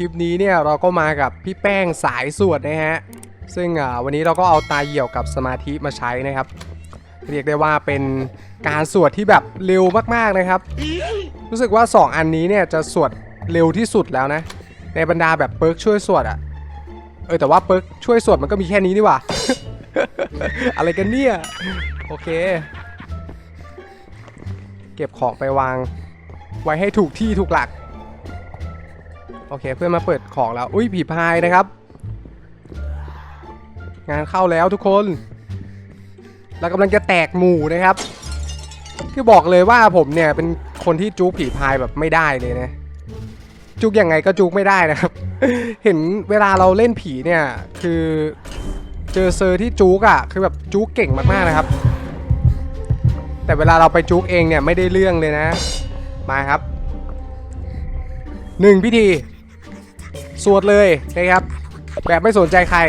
ลิปนี้เนี่ยเราก็มากับพี่แป้งสายสวดนะฮะ ซึ่งอ่าวันนี้เราก็เอาตาเหี่ยวกับสมาธิมาใช้นะครับ เรียกได้ว่าเป็นการสวดที่แบบเร็วมากๆนะครับ รู้สึกว่า 2 อันนี้เนี่ยจะสวดเร็วที่สุดแล้วนะ ในบรรดาแบบเปิร์กช่วยสวดอะเออแต่ว่าเปิร์กช่วยสวดมันก็มีแค่นี้นี่หว่า อะไรกันเนี่ย โอเค เก็บของไปวาง ไว้ให้ถูกที่ถูกหลัก โอเค เพื่อนมาเปิดของแล้ว อุ้ยผีพายนะครับ งานเข้าแล้วทุกคนเรากำลังจะแตกหมู่นะครับ คือบอกเลยว่าผมเนี่ยเป็นคนที่จุกผีพายแบบไม่ได้เลยนะจุกยังไงก็จุกไม่ได้นะครับ เห็นเวลาเราเล่นผีเนี่ยคือเจอเซอร์ที่จุกอะ่ะคือแบบจุกเก่งมากๆนะครับ แต่เวลาเราไปจุกเองเนี่ยไม่ได้เรื่องเลยนะ มาครับหนึ่งพิธี สวดเลยนะครับ แบบไม่สนใจใคร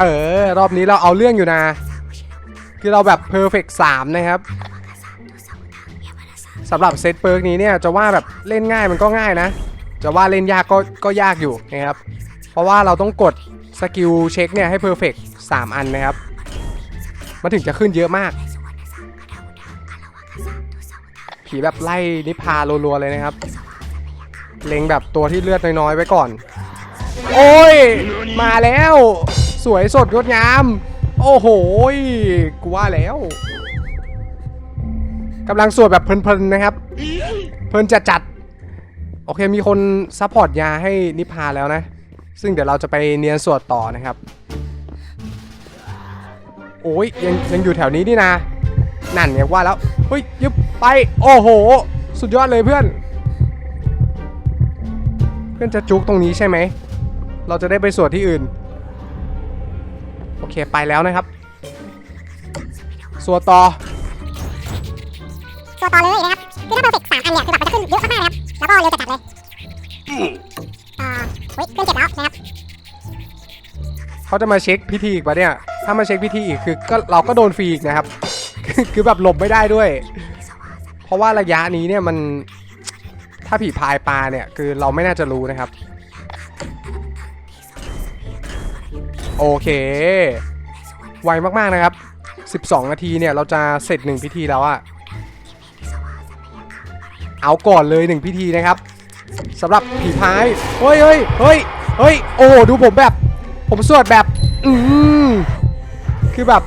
เออ รอบนี้เราเอาเรื่องอยู่นะ คือเราแบบเพอร์เฟกต์3นะครับสำหรับเซตเปิร์กนี้เนี่ยจะว่าแบบเล่นง่ายมันก็ง่ายนะ จะว่าเล่นยากก็ก็ยากอยู่นะครับ เพราะว่าเราต้องกดสกิลเช็คเนี่ยให้เพอร์เฟกต์3อันนะครับ มันถึงจะขึ้นเยอะมาก ผีแบบไล่นิพพารัวๆเลยนะครับ เล็งแบบตัวที่เลือดน้อยๆไว้ก่อน โอ้ย มาแล้ว สวยสดงดงาม โอ้โหกูว่าแล้วกำลังสวดแบบเพลินๆนะครับ เพลินจัดๆโอเคมีคนซัพพอร์ตยาให้นิพาแล้วนะ ซึ่งเดี๋ยวเราจะไปเนียนสวดต่อนะครับ โอ้ยยังยังอยู่แถวนี้นี่นะ นั่นเนี่ยว่าแล้วเฮ้ยยึบไป โอ้โห สุดยอดเลยเพื่อน พื่อนจะจุกตรงนี้ใช่ไหม เราจะได้ไปสวดที่อื่น โอเคไปแล้วนะครับ สวดต่อตัวต่อเลยนะครับ คือถ้าเพอร์เฟกต์สามอันเนี่ย คือแบบมันจะขึ้นเยอะมากๆนะครับ แล้วก็เร็วจัดๆเลยอ่าเฮ้ยเครื่องเจ็บแล้วนะครับ เขาจะมาเช็คพิธีอีกปะเนี่ย ถ้ามาเช็คพิธีอีกคือก็เราก็โดนฟรีอีกนะครับ คือคือแบบหลบไม่ได้ด้วย เพราะว่าระยะนี้เนี่ยมัน ถ้าผีพายปลาเนี่ยคือเราไม่น่าจะรู้นะครับ โอเค ไวมากๆนะครับ 12 นาทีเนี่ยเราจะเสร็จหนึ่งพิธีแล้วอะเอาก่อนเลยหนึ่งพิธีนะครับสำหรับผีพาย เฮ้ยเฮ้ยเฮ้ยเฮ้ยโอ้ดูผมแบบ ผมสวดแบบ อืมคือแบบ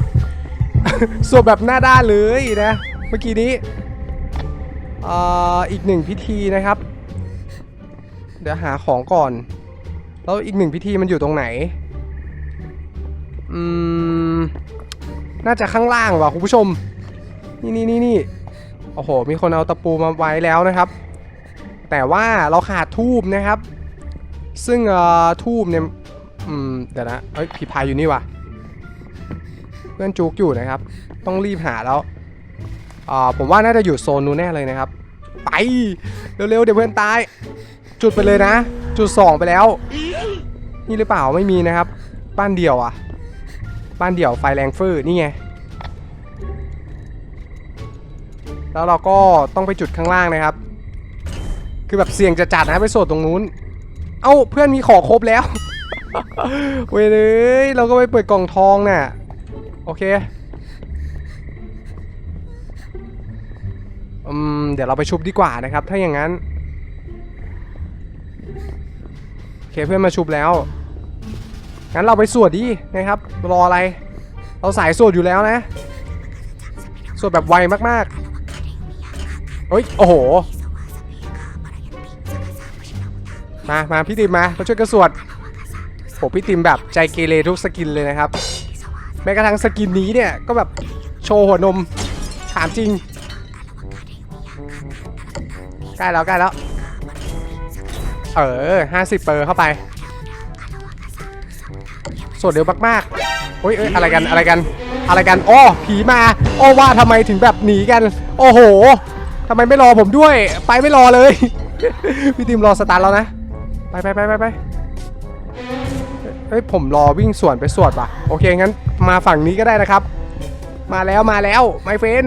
สวดแบบหน้าด้านเลยนะ เมื่อกี้นี้ อีกหนึ่งพิธีนะครับ เดี๋ยวหาของก่อน แล้วอีกหนึ่งพิธีมันอยู่ตรงไหน อืม น่าจะข้างล่างว่ะคุณผู้ชม นี่นี่นี่นี่โอ้โห มีคนเอาตะปูมาไว้แล้วนะครับ แต่ว่าเราขาดทูบนะครับ ซึ่งทูบเนี่ยอืมเดี๋ยวนะเอ้ยผีพายอยู่นี่ว่ะ เพื่อนจุกอยู่นะครับ ต้องรีบหาแล้ว อ่าผมว่าน่าจะอยู่โซนนู้นแน่เลยนะครับ ไปเร็วๆเดี๋ยวเพื่อนตาย จุดไปเลยนะ จุดสองไปแล้ว นี่หรือเปล่าไม่มีนะครับ บ้านเดี่ยวอะ บ้านเดี่ยวไฟแรงฟื้นนี่ไงแล้วเราก็ต้องไปจุดข้างล่างนะครับ คือแบบเสี่ยงจะจัดนะไปโสดตรงนู้น เอ้าเพื่อนมีของครบแล้ว เว้ยเลยเราก็ไปเปิดกล่องทองน่ะ โอเค อืมเดี๋ยวเราไปชุบดีกว่านะครับ ถ้าอย่างนั้นโอเคเพื่อนมาชุบแล้ว งั้นเราไปสวดดีนะครับ รออะไร เราสายสวดอยู่แล้วนะ สวดแบบไวมากๆเฮ้ยโอ้โห มามาพี่ติมมามาช่วยกันสวดโหพี่ติมแบบใจเกเรทุกสกินเลยนะครับ แม้กระทั่งสกินนี้เนี่ยก็แบบโชว์หัวนม ถามจริง ใกล้แล้วใกล้แล้ว เออ50เปอร์เข้าไปสวดเร็วมากๆโอ้ยเอ้ยอะไรกันอะไรกัน อะไรกันอ้อผีมาอ้อว่าทำไมถึงแบบหนีกัน โอ้โหทำไมไม่รอผมด้วย ไปไม่รอเลย พี่ติมรอสตาร์ทแล้วนะ ไปไปไปไปไปเฮ้ยผมรอวิ่งสวนไปสวดป่ะ โอเคงั้นมาฝั่งนี้ก็ได้นะครับ มาแล้วมาแล้วไมเฟน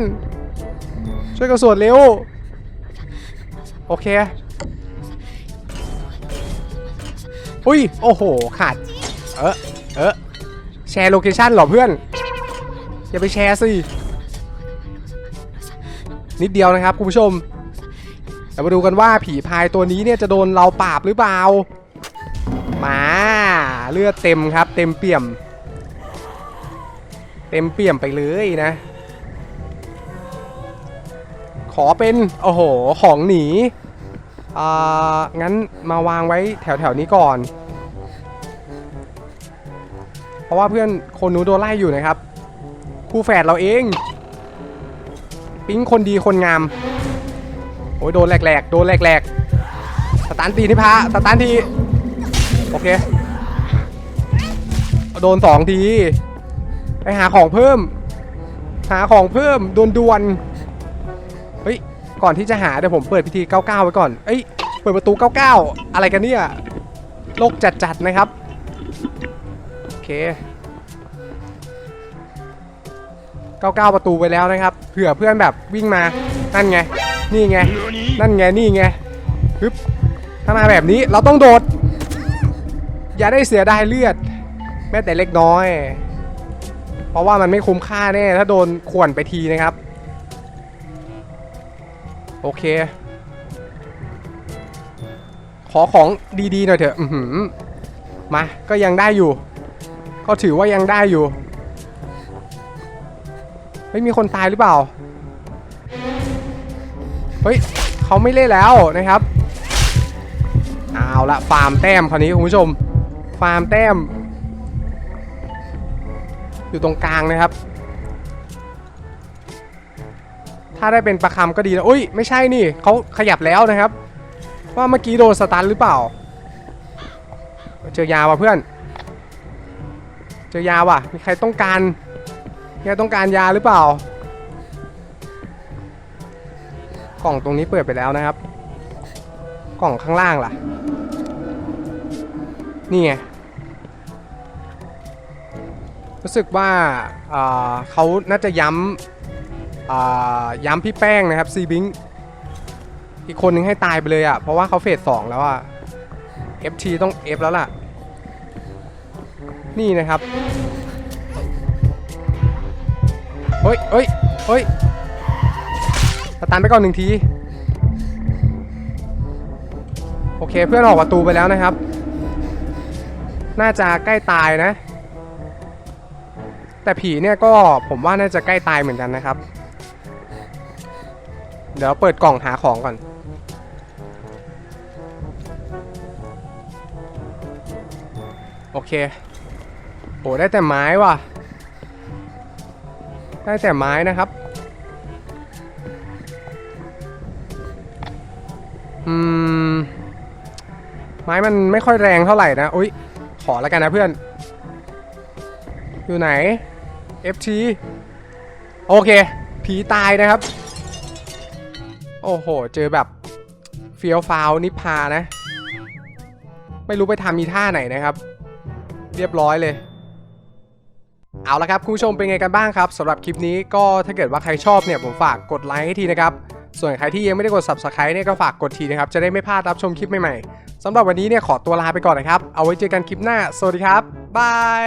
ช่วยกันสวดเร็ว โอเค อุ้ย โอ้โห ขาด เออเออแชร์โลเคชันหรอเพื่อน อย่าไปแชร์สิ นิดเดียวนะครับคุณผู้ชมเดี๋ยวมาดูกันว่าผีพายตัวนี้เนี่ยจะโดนเราปราบหรือเปล่า มา เลือดเต็มครับ เต็มเปี่ยม เต็มเปี่ยมไปเลยนะ ขอเป็น โอ้โห ของหนี อ่า งั้นมาวางไว้แถวๆนี้ก่อน เพราะว่าเพื่อนคนนู้นโดนไล่อยู่นะครับ คู่แฝดเราเอง ปิ๊งคนดีคนงาม โอ้ยโดนแหลกๆ โดนแหลกๆสตาร์ทตีนี่พะสตาร์ทที โอเค โดนสองที ไปหาของเพิ่ม หาของเพิ่มดวนดวนๆเฮ้ยก่อนที่จะหาเดี๋ยวผมเปิดพิธี 99 ไว้ก่อนเอ้ยเปิดประตู 99 อะไรกันเนี่ยโลกจัดๆนะครับโอเค 99 ประตูไปแล้วนะครับเผื่อเพื่อนแบบวิ่งมานั่นไง นี่ไง นั่นไง นี่ไงปึ๊บถ้ามาแบบนี้เราต้องโดด อย่าได้เสียดายเลือด แม้แต่เล็กน้อย ราะว่ามันไม่คุ้มค่าแน่ถ้าโดนข่วนไปทีนะครับ โอเค ขอของดีๆหน่อยเถอะอือหือมา ก็ยังได้อยู่ ก็ถือว่ายังได้อยู่เฮ้ยมีคนตายหรือเปล่า เฮ้ยเขาไม่เล่นแล้วนะครับ เอาละฟาร์มแต้มคราวนี้คุณผู้ชม ฟาร์มแต้ม อยู่ตรงกลางนะครับ ถ้าได้เป็นประคำก็ดีนะอุ้ยไม่ใช่นี่เขาขยับแล้วนะครับ ว่าเมื่อกี้โดนสตันหรือเปล่า เจอยาว่ะเพื่อน เจอยาว่ะ มีใครต้องการมีใครต้องการยาหรือเปล่า กล่องตรงนี้เปิดไปแล้วนะครับ กล่องข้างล่างล่ะ นี่ไง รู้สึกว่าเขาน่าจะย้ำย้ำพี่แป้งนะครับซีบิงอีกคนนึงให้ตายไปเลยอะ่ะ เพราะว่าเขาเฟสสองแล้วอะ่ะ FT ต้อง F แล้วล่ะ นี่นะครับเฮ้ยเฮ้ยเฮ้ยสตันไปก่อนหนึ่งที โอเคเพื่อนออกประตูไปแล้วนะครับ น่าจะใกล้ตายนะ แต่ผีเนี่ยก็ผมว่าน่าจะใกล้ตายเหมือนกันนะครับ เดี๋ยวเปิดกล่องหาของก่อน โอเคโอ้ได้แต่ไม้ว่ะ ได้แต่ไม้นะครับ อืม ไม้มันไม่ค่อยแรงเท่าไหร่นะ อุ้ยขอแล้วกันนะเพื่อน อยู่ไหน FT โอเค ผีตายนะครับ โอ้โห เจอแบบเฟียวฟาวนิพพานะ ไม่รู้ไปทำมีท่าไหนนะครับ เรียบร้อยเลย เอาละครับ คุณผู้ชมเป็นไงกันบ้างครับสำหรับคลิปนี้ก็ถ้าเกิดว่าใครชอบเนี่ยผมฝากกดไลค์ให้ทีนะครับ ส่วนใครที่ยังไม่ได้กด subscribe เนี่ยก็ฝากกดทีนะครับ จะได้ไม่พลาดรับชมคลิปใหม่ๆสำหรับวันนี้เนี่ยขอตัวลาไปก่อนนะครับ เอาไว้เจอกันคลิปหน้า สวัสดีครับ บาย